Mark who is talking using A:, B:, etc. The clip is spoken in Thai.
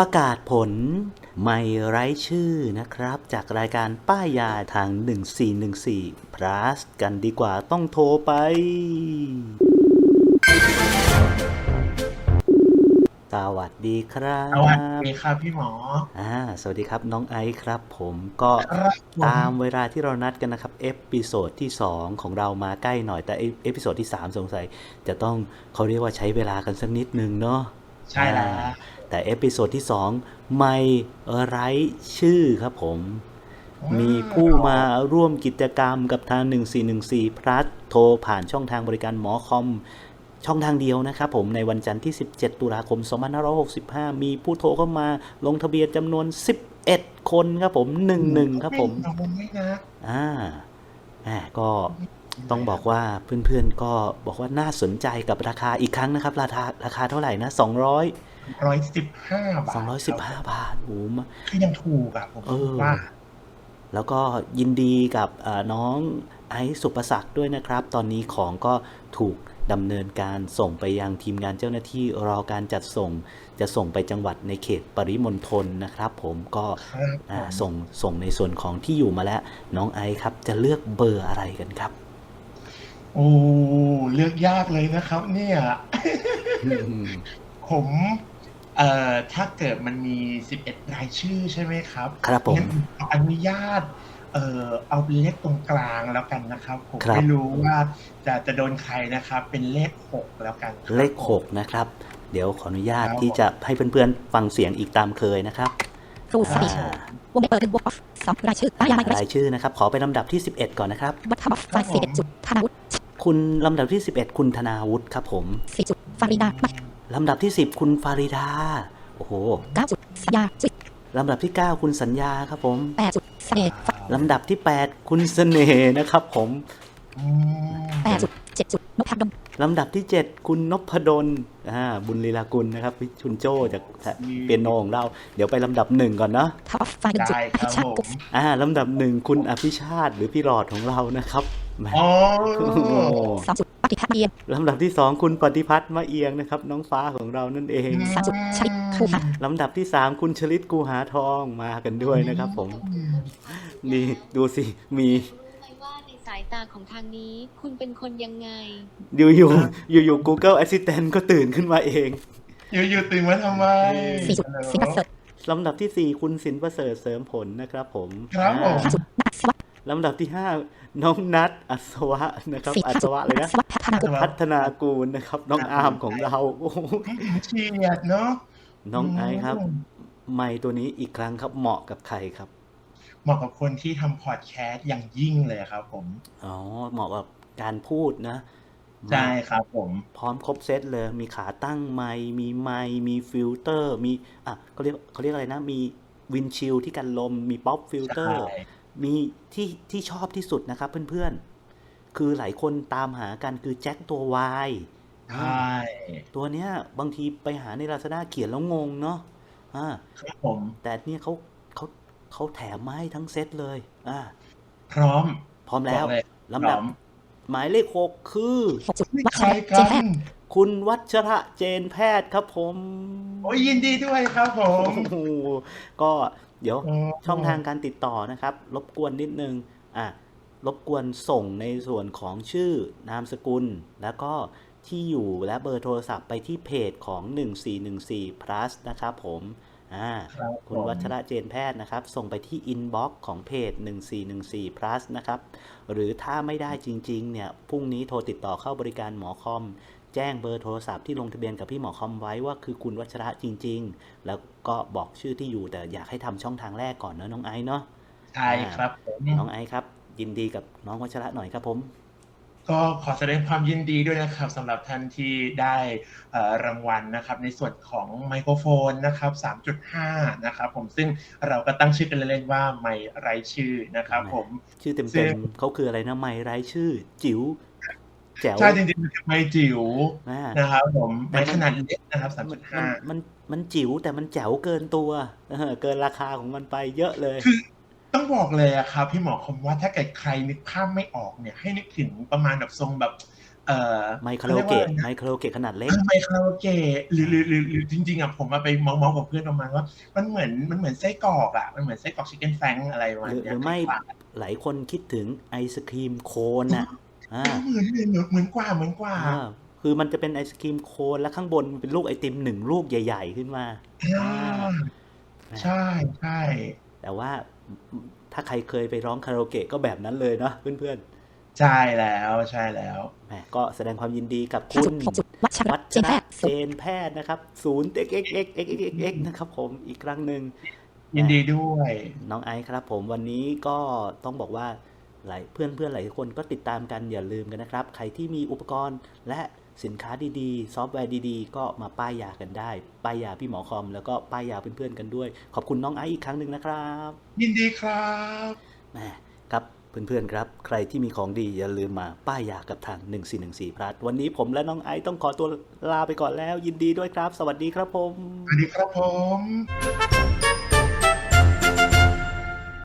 A: ประกาศผลไม่ไร้ชื่อนะครับ จากรายการป้ายยาทาง 1414 plus กันดีกว่าต้องโทรไป สวัสดีครับ
B: สวัสดีครับพี่หมอ
A: อ่า สวัสดีครับน้องไอซ์ครับ ผมก็
B: ครับผม
A: ตามเวลาที่เรานัดกันนะครับ เอพิโซดที่ 2 ของเรามาใกล้หน่อยแต่เอพิโซดที่ 3 สงสัย จะต้องเขาเรียกว่าใช้เวลากันสักนิดนึงเนาะ
B: ใช่แล้ว
A: อ่าแต่เอพิโซดที่2ไม่ไร้ชื่อครับผม มีผู้มาร่วมกิจกรรมกับทาง 1414 พลัสโทรผ่านช่องทางบริการหมอคอมช่องทางเดียวนะครับผมในวันจันทร์ที่ 17 ตุลาคม 2565 มีผู้โทรเข้ามาลงทะเบียนจำนวน 11 คนครับผม 11 ครับผม
B: ขอบคุณไม่นะ
A: อ่าแหมก็ ต้องบอกว่าเพื่อนๆก็บอกว่าน่าสนใจกับราคาอีกครั้งนะครับ ราคาราคาเท่าไหร่นะ200
B: ร้อยสิบห้าบาท
A: 215บาทโอ้โหมา
B: คือยังถูกอะผม
A: เออ
B: ว่า
A: แล้วก็ยินดีกับเอ่อน้องไอซ์สุประศักดิ์ด้วยนะครับ ตอนนี้ของก็ถูกดำเนินการส่งไปยังทีมงานเจ้าหน้าที่รอการจัดส่ง จะส่งไปจังหวัดในเขตปริมณฑลนะครับ ผมก็
B: ครับ
A: อ่า
B: ผม
A: ส่งส่งในส่วนของที่อยู่มาแล้ว น้องไอซ์ครับจะเลือกเบอร์อะไรกันครับ
B: โอ้เลือกยากเลยนะครับ เนี่ย ผมเอ่อถ้าเกิดมันมี 11 รายชื่อใช่ไหมครับ
A: ครับผม
B: งั้นขออนุญาตเอ่อเอาเป็นเลขตรงกลางแล้วกันนะครับ ผม
A: ครับ
B: ไม่รู้ว่าจะจะโดนใครนะครับ เป็นเลข6แล้วกันครับ
A: เลข6นะครับ เดี๋ยวขออนุญาต
B: ครับ
A: ที่จะให้เพื่อนๆฟังเสียงอีกตามเคยนะครับ
C: ครูสปีช
A: อ่าว
C: งเล็บเปิดหนึ่งบวกออฟสองรายชื่อป้ายยาไม่
A: รายชื่อนะครับ ขอไปลำดับที่ 11 ก่อนนะครับ
C: วัฒนบัตไฟสิบเอ็ดจุดธนาวุฒิ
A: คุณลำดับที่ 11 คุณธนาวุฒิครับผม
C: สี่จุดฟาริดาไม่
A: ลำดับที่ 10 คุณฟาริดา โอ้โห
C: เก้าจุดสัญญาจุด
A: ลำดับที่ 9 คุณสัญญาครับผม
C: แปดจุดเสน่ห์
A: ลำดับที่ 8 คุณเสน่ห์นะครับผม
B: อืม
C: แปดจุดเจ็ดจุดนพดล
A: ลำดับที่ 7 คุณนพดลอ่าบุญลีลากุลนะครับพี่ชุนโจจากเปียโนของเรา เดี๋ยวไปลำดับหนึ่งก่อนเนาะ
C: ท็อปไฟหนึ่งจุด
B: ได้ค
C: พิ
B: รับ
C: ชา
B: ผ
C: กุ
B: ม
A: อ่าลำดับหนึ่งคุณอภิชาติหรือพี่หลอดของเรานะครับแหม
B: อ๋อ
A: โอ้โห
C: สองจุดปฏิพัฒน์เอียง
A: ลำดับที่2คุณปฏิพัฒน์มะเอียงนะครับ น้องฟ้าของเรานั่นเอง
C: สามจุดชลิดครูค่ะ
A: ลำดับที่3คุณชลิตกูหาทองมากันด้วยนะครับ ผมนี่ดูสิมี
D: รู้ไหมว่าในสายตาของทางนี้ คุณเป็นคนยังไง
A: อยู่อยู่อยู่อยู่ Google Assistant ก็ตื่นขึ้นมาเอง
B: อยู่ๆตื่นมาทำไม
C: สี่จุดสินประเสริฐ
A: ลำดับที่4คุณสินประเสริฐเสริมผลนะครับผม
B: ครับผม
A: ลำดับที่ 5 น้องนัทอัศวะนะครับ
C: สี่
A: อั
C: ห้า
A: ศ
C: จุด
A: วะเลย
C: นั
A: นะ
C: กสวัสดิ์พัฒนากุล
A: พัฒนากูลนะครับ น้องอาร์มของเราโอ้โห
B: เฉียดเนาะ
A: น้องไอซ์ครับ ไมค์ตัวนี้อีกครั้งครับเหมาะกับใครครับ
B: เหมาะกับคนที่ทำพอดแคสต์อย่างยิ่งเลยครับ ผม
A: อ๋อ เหมาะกับการพูดนะ
B: ใช่ครับผม
A: พร้อมครบเซตเลย มีขาตั้งไมค์มีไมค์มีฟิลเตอร์ มีอะเขาเรียกเขาเรียกอะไรนะ มีวินชิลที่กันลม มีป๊อปฟิลเตอร์
B: ใช่
A: มีที่ที่ชอบที่สุดนะครับเพื่อนๆ คือหลายคนตามหากันคือแจ็คตัววาย
B: ใช่
A: ตัวเนี้ยบางทีไปหาใน Lazada เขียนแล้วงงเนาะอ่า
B: ครับผม
A: แต่เนี่ยเขาเขาเขาแถมมาให้ทั้งเซตเลย อ่า
B: พร้อม
A: พร้อมแล้ว
B: บอกเลย
A: ลำดับ
B: พร้อม
A: หมายเลขหกคือ
C: หกจุด
B: นี่
C: วั
B: ใค
C: ช
B: ร
C: ระ
B: กั
C: เจน
B: น
C: แพทย์
A: คุณวัชระเจนแพทย์ครับผม
B: โอ้ยยินดีด้วยครับผม
A: โอ้โหก็ เดี๋ยว
B: โอ้
A: ช่องทางการติดต่อนะครับ รบกวนนิดนึงอะรบกวนส่งในส่วนของชื่อนามสกุล แล้วก็ที่อยู่และเบอร์โทรศัพท์ไปที่เพจของ 1414 plus นะครับผมอ่า
B: ครับ
A: คุณ
B: ผม
A: วัชระเจนแพทย์นะครับ ส่งไปที่ inbox ของเพจ 1414 plus นะครับ หรือถ้าไม่ได้จริง ๆ เนี่ย พรุ่งนี้โทรติดต่อเข้าบริการหมอคอม แจ้งเบอร์โทรศัพท์ที่ลงทะเบียนกับพี่หมอคอมไว้ว่าคือคุณวัชระจริง ๆ แล้วก็บอกชื่อที่อยู่แต่อยากให้ทำช่องทางแรกก่อนเนอะน้องไอซ์เนาะ
B: ใช่ครับผม
A: น้องไอซ์ครับ ยินดีกับน้องวัชระหน่อยครับผม
B: ก็ขอแสดงความยินดีด้วยนะครับสำหรับท่านที่ได้เอ่อรางวัลนะครับในส่วนของไมโครโฟนนะครับ 3.5 นะครับผมซึ่งเราก็ตั้งชื่อกันเล่นๆว่าไมค์ไรชื่อนะครับผม
A: ชื่อเต็
B: ซึ่
A: ม
B: ง
A: ๆเขาคืออะไรนะไม่ไร้ชื่อ จิ๋ว แจ๋ว
B: ใช่จริงๆมันคือไมค์จิ๋ว
A: อ่า
B: นะครับผมไม
A: แต่
B: ค์
A: มัน
B: ขนาดเล็กนะครับ
A: มันมัน
B: 3.5
A: มันมันจิ๋วแต่มันแจ๋วเกินตัวเออเกินราคาของมันไปเยอะเลย
B: คือต้องบอกเลยอะครับพี่หมอคมว่าถ้าเกิดใครนึกภาพไม่ออกเนี่ย ให้นึกถึงประมาณแบบทรงแบบเอ่อ
A: ไมค์คาราโอเกะ
B: ขรียว่
A: ไมค์คาราโอเกะขนาดเล็ก
B: ไมค์คาราโอเกะหรือหรือหรือหรือจริงๆอะผมมาไปมองๆกับเพื่อนประมาณว่า มันเหมือนมันเหมือนไส้กรอกอะมันเหมือนไส้กรอกชิคเก้นแฟงอะไรประมาณ
A: หรือ
B: เนี้
A: ห
B: ย
A: รือไม่
B: กว่า
A: หลายคนคิดถึงไอศครีมโคนอะอ่า
B: เหมือนเหมือนเหมือนเหมือนกว่าเหมือนกว่า
A: อ่าคือมันจะเป็นไอศครีมโคนแล้วข้างบนมันเป็นลูกไอติมหนึ่งลูกใหญ่ ๆ ขึ้นมา
B: อ่าใช่ใช่
A: แต่ว่าถ้าใครเคยไปร้องคาราโอเกะก็แบบนั้นเลยเนาะเพื่อน
B: ใช่แล้วใช่แล้ว
A: ๆแหมก็แสดงความยินดีกับ
C: ห้า
A: คุ
C: จุ
A: ณ
C: ดหกจุดวัชระ
A: วั
C: เจ
A: ช
C: นแพ
A: ระ
C: ทย์
A: เจนแพทย์นะครับศูนย์ x x x x x x นะครับผมอีกครั้งหนึ่ง
B: ยินดีด้วย
A: น้องไอซ์ครับผมวันนี้ก็ต้องบอกว่า หลายเพื่อนเพื่อนๆหลายคนก็ติดตามกันอย่าลืมกันนะครับ ใครที่มีอุปกรณ์และสินค้าดีๆ ซอฟต์แวร์ดีๆ ก็มาป้ายยากันได้ ป้ายยาพี่หมอคอม แล้วก็ป้ายยาเพื่อนๆกันด้วย ขอบคุณน้องไอซ์อีกครั้งหนึ่งนะครับ
B: ยินดีครับ
A: แหมครับเพื่อนๆครับ ใครที่มีของดีอย่าลืมมาป้ายยากับทาง 1414พลัสวันนี้ผมและน้องไอซ์ต้องขอตัวลาไปก่อนแล้ว ยินดีด้วยครับ สวัสดีครับผม
B: สวัสดีครับผม